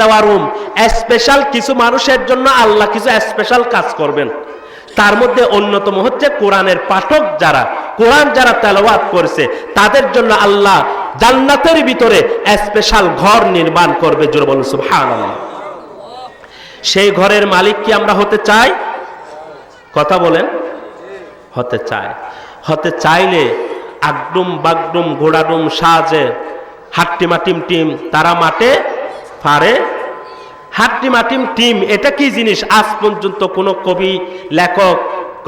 দেওয়া room special কিছু মানুষের জন্য আল্লাহ কিছু স্পেশাল কাজ করবেন। তার মধ্যে অন্যতম হচ্ছে কোরআনের পাঠক যারা। কোরআন যারা করেছে, তাদের জন্য আল্লাহ জান্নাতের ভিতরে স্পেশাল ঘর নির্মাণ করবে সেই ঘরের মালিক কি আমরা হতে চাই? কথা বলেন। হতে চায় হতে চাইলে আগডুম বাগডুম ঘোড়াডুম সাজে, হাট্টিমা টিম টিম তারা মাঠে পারে? হাট্টিমা টিম, এটা কি জিনিস? আজ পর্যন্ত কোনো কবি, লেখক,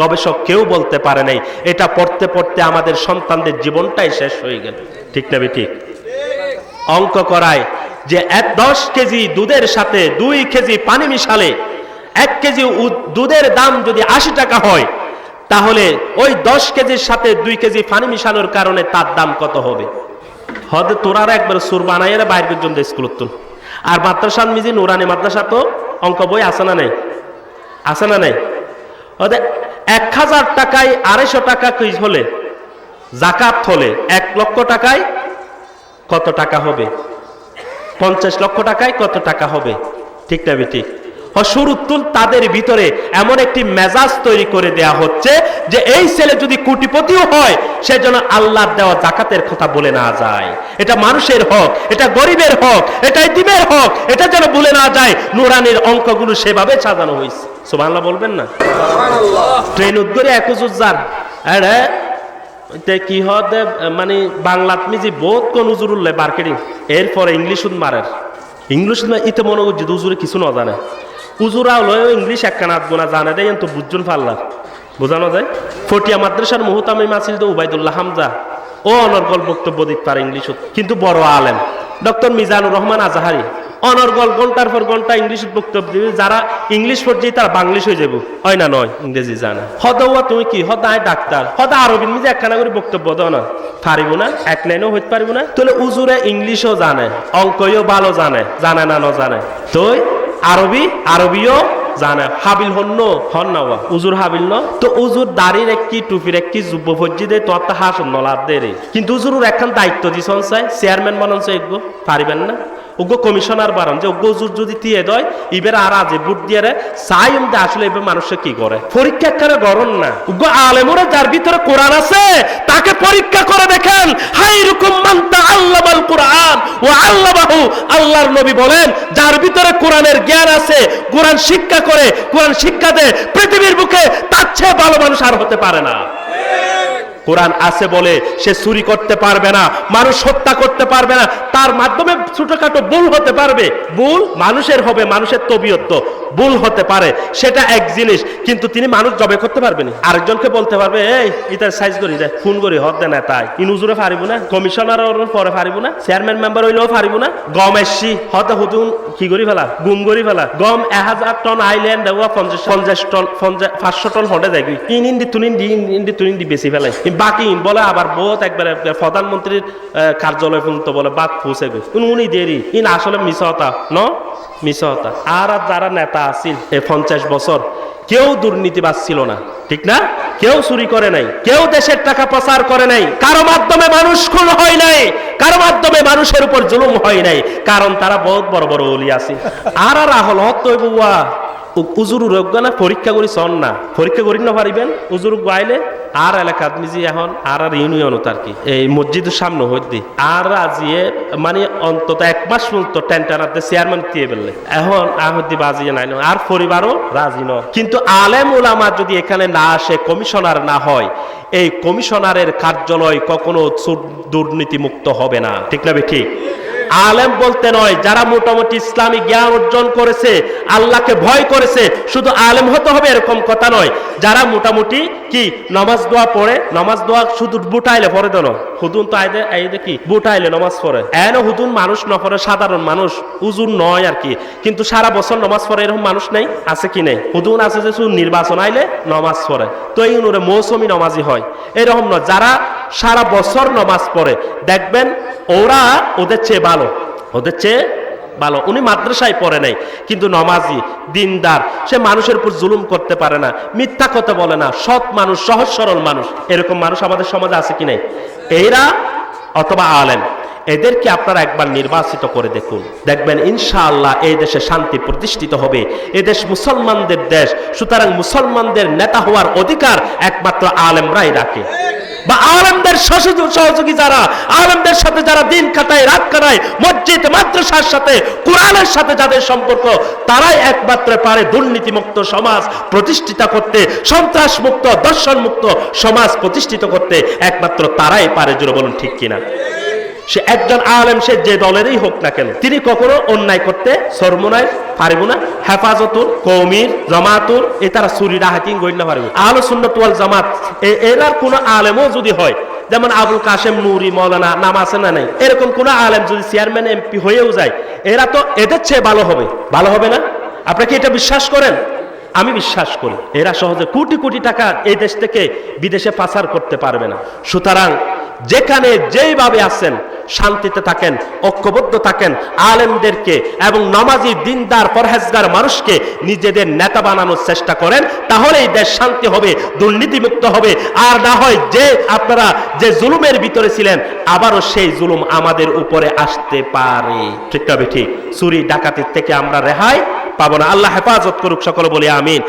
গবেষক কেউ বলতে পারে নাই। এটা পড়তে পড়তে আমাদের সন্তানদের জীবনটাই শেষ হয়ে গেল। ঠিক না ঠিক? অঙ্ক করায় যে এক দশ কেজি দুধের সাথে দুই কেজি পানি মিশালে এক কেজি দুধের দাম যদি আশি টাকা হয়, তাহলে ওই দশ কেজির সাথে দুই কেজি পানি মিশানোর কারণে তার দাম কত হবে? হদে তোরার একবার সুর বানাইয়ের বাইরের জন্য স্কুল তুল আর মাদ্রাসার মিজি নুরানি মাদ্রাসা তো অঙ্ক বই আছে না নাই? আছে না নাই? এক হাজার টাকায় আড়াইশো টাকা কুইজ হলে, জাকাত হলে এক লক্ষ টাকায় কত টাকা হবে? পঞ্চাশ লক্ষ টাকায় কত টাকা হবে? ঠিক না ঠিক হসুরুত্তুল তাদের ভিতরে এমন একটি মেজাজ তৈরি করে দেয়া হচ্ছে যে এই ছেলে যদি কোটিপতিও হয় সে যেন আল্লাহর দেওয়া জাকাতের কথা বলে না যায়। এটা মানুষের হক এটা গরিবের হক এটা ইতিমের হক এটা যেন বলে না যায়। নুরানির অঙ্কগুলো সেভাবে সাজানো হয়েছে। সুবহানাল্লাহ বলবেন না? ট্রেন উদ্গরে একুজুজ্জার আরে তে কি হতে মানে বাংলাত মিজি বহুত কোন উজুর উল্লে মার্কেটিং এরপরে ইংলিশ উদ মারের। ইংলিশ ইতে মনে করছি উজুরে কিছু না জানে। উজুরা লয় ইংলিশ একখানা গোনা জানে দেয় তো বুঝজন পারলা বোঝানো যায়? ফটিয়া মাদ্রাসার মুহতামি মাসিল তো উবাইদুল্লাহ হামজা। ও অনর্গল বক্তব্য দিতে পারে ইংলিশত, কিন্তু বড় আলেম। ডক্টর মিজানুর রহমান আজাহারি, অনর্গল ঘণ্টার পর ঘণ্টা ইংলিশ বক্তব্য দিবে, যারা ইংলিশ পড়ছে তারা বাংলিশ হয়ে যাব হয় না নয়, ইংরেজি জানে। হদৌয়া তুমি কি? হদায় ডাক্তার। হদা আরবি মিজে একখানা করে বক্তব্য দাও না। পারিব না, এক লাইনও হইতে পারিব না। তাহলে উজুরে ইংলিশও জানে অঙ্কও ভালো জানে জানে না ন জানে। তুই আরবি, আরবিও জানে। হাবিল হন হন না। উজুর হাবিল ন? তো উজুর দাড়ির একটি টুপির একটি যুব্য ভজ্জি দে তো হাস নলাদ দে কিন্তু উজুর একখান দায়িত্ব দিছন চাই। চেয়ারম্যান বানান চাই পারিবেন না? ওগো কমিশনার বারণ যে ওগো উজুর যদি দিয়ে দেয়, ইবের আর আজ বুট দিয়ে রে চাই দে আসলে এবার মানুষে কি করে? পরীক্ষা একখানে গরম না। ওগো আলেমরে যার ভিতরে কোরআন আছে, তাকে পরীক্ষা করে দেখেন হাই রকম মানতা আল্লাহ কোরআন ও আল্লাহ বাহু আল্লাহর নবী বলেন, যার ভিতরে কোরআনের জ্ঞান আছে, কোরআন শিক্ষা করে, কোরআন শিক্ষা দেয় পৃথিবীর বুকে তার চেয়ে ভালো মানুষ আর হতে পারে না। কোরআন আছে বলে সে চুরি করতে পারবে না, মানুষ হত্যা করতে পারবে না, তার মাধ্যমে ছোটখাটো ভুল হতে পারবে। ভুল মানুষের হবে, মানুষের তবিয়ত ভুল হতে পারে, সেটা এক জিনিস, কিন্তু তিনি মানুষ জবে করতে পারবেন আরেকজনকে বলতে পারবে, এই ইতার সাইজ করি, দে ফোন করি হদ দে না তাই। ইনুজুরে পারিব না, কমিশনার পরে পারিব না, চেয়ারম্যান মেম্বার হইলেও পারিব না। গম এসছি, হতে হুতুন কি করি ফেলা? গুম করি ফেলা। গম এক হাজার টন আইল্যান্ড দেওয়া পঞ্চাশ পঞ্চাশ টন পাঁচশো টন হটে যাই ইন ইন্দি তুনিন দি ইন ইন্দি তুনিন দি বেশি ফেলাই বাকি বলে আবার বহুত একবার প্রধানমন্ত্রীর কার্যালয় পর্যন্ত বলে বাদ পৌঁছে গই উনি দেরি। ইন আসলে মিশতা ন? মিশতা আর আর যারা নেতা আছিল এই পঞ্চাশ বছর, কেউ দুর্নীতিবাজ ছিল না। ঠিক না? কেউ চুরি করে নাই। কেউ দেশের টাকা প্রচার করে নাই। কারও মাধ্যমে মানুষ খুন হয় নাই। কারও মাধ্যমে মানুষের উপর জুলুম হয় নাই। কারণ তারা বহুত বড় বড় অলি আছে। আর আর আহল হত বুয়া। উজুর রোগ না? পরীক্ষা করি চন না। পরীক্ষা করি না পারিবেন? উজুর গাইলে আর এলাকাত মিজি এখন আর আর ইউনিয়ন আর কি। এই মসজিদের সামনে হইতে আর আজিয়ে মানে অন্তত এক মাস পর্যন্ত টেন্টানাতে চেয়ারম্যান দিয়ে ফেললে। এখন আহদি বাজিয়ে নাই। আর পরিবারও রাজি ন কিন্তু আলেম ওলামা যদি এখানে না আসে, কমিশনার না হয়, এই কমিশনারের কার্যালয় কখনো দুর্নীতি মুক্ত হবে না। ঠিক না ঠিক? আলেম বলতে নয়, যারা মোটামুটি ইসলামী জ্ঞান অর্জন করেছে, আল্লাহকে ভয় করেছে, শুধু আলেম হতে হবে এরকম কথা নয়। যারা মোটামুটি কি, নমাজ দোয়া পড়ে, নমাজ দোয়া শুধু বুটাইলে পড়ে দেন হুদুন তো আইদে আইদে কি, বুটাইলে নমাজ পড়ে। এন হুদুন মানুষ ন পড়ে, সাধারণ মানুষ, উজুর নয় আর কি। কিন্তু সারা বছর নমাজ পড়ে এরকম মানুষ নেই, আছে কি নেই? হুদুন আছে যে শুধু নির্বাচন আইলে নমাজ পড়ে। তো এই অনুরে মৌসুমি নমাজি হয়। এরকম নয়, যারা সারা বছর নমাজ পড়ে। দেখবেন, ওরা ওদের চেয়ে ভালো। ওদের চেয়ে ভালো। উনি মাদ্রাসায় পড়ে নাই, কিন্তু নমাজি, দিনদার, সে মানুষের উপর জুলুম করতে পারে না, মিথ্যা কথা বলে না, সৎ মানুষ, সহজ সরল মানুষ। এরকম মানুষ আমাদের সমাজে আছে কি নাই? এরা অথবা আলেম, এদেরকে আপনারা একবার নির্বাচিত করে দেখুন। দেখবেন, ইনশাআল্লাহ এই দেশে শান্তি প্রতিষ্ঠিত হবে। এ দেশ মুসলমানদের দেশ, সুতরাং মুসলমানদের নেতা হওয়ার অধিকার একমাত্র আলেমরাই রাখে। বা আলমদের সহযোগী যারা, আলমদের সাথে যারা দিন কাটায়, রাত কাটায়, মসজিদ, মাদ্রাসার সাথে, কোরআনের সাথে যাদের সম্পর্ক, তারাই একমাত্র পারে দুর্নীতিমুক্ত সমাজ প্রতিষ্ঠিত করতে সন্ত্রাস মুক্ত দর্শন মুক্ত সমাজ প্রতিষ্ঠিত করতে। একমাত্র তারাই পারে জুড়ে বলুন ঠিক কিনা? সে একজন আলেম, সে যে দলেরই হোক না কেন, তিনি কখনো অন্যায় করতে সরমনায় পারব না। হেফাজতুর কৌমির জামাতুর এ তারা চুরি ডাহাতি গণ্য পারবে। আলো সুন্নত জামাত এরার কোন আলেমও যদি হয়, যেমন আবুল কাশেম, নুরি, মৌলানা নাম আছে না নাই, এরকম কোন আলেম যদি চেয়ারম্যান, এমপি হয়েও যায়, এরা তো এদের চেয়ে ভালো হবে। ভালো হবে না? আপনারা কি এটা বিশ্বাস করেন? আমি বিশ্বাস করি, এরা সহজে কোটি কোটি টাকা এই দেশ থেকে বিদেশে পাচার করতে পারবে না। সুতরাং যেখানে যেইভাবে আছেন শান্তিতে থাকেন, ঐক্যবদ্ধ থাকেন আলেমদেরকে এবং নামাজি দিনদার, পরহেজগার মানুষকে নিজেদের নেতা বানানোর চেষ্টা করেন তাহলে এই দেশ শান্তি হবে, দুর্নীতিমুক্ত হবে। আর না হয় যে আপনারা যে জুলুমের ভিতরে ছিলেন, আবারও সেই জুলুম আমাদের উপরে আসতে পারে। ঠিক তবে ঠিক, চুরি ডাকাতির থেকে আমরা রেহাই পাবো না। আল্লাহ হেফাজত করুক সকল বলে আমিন।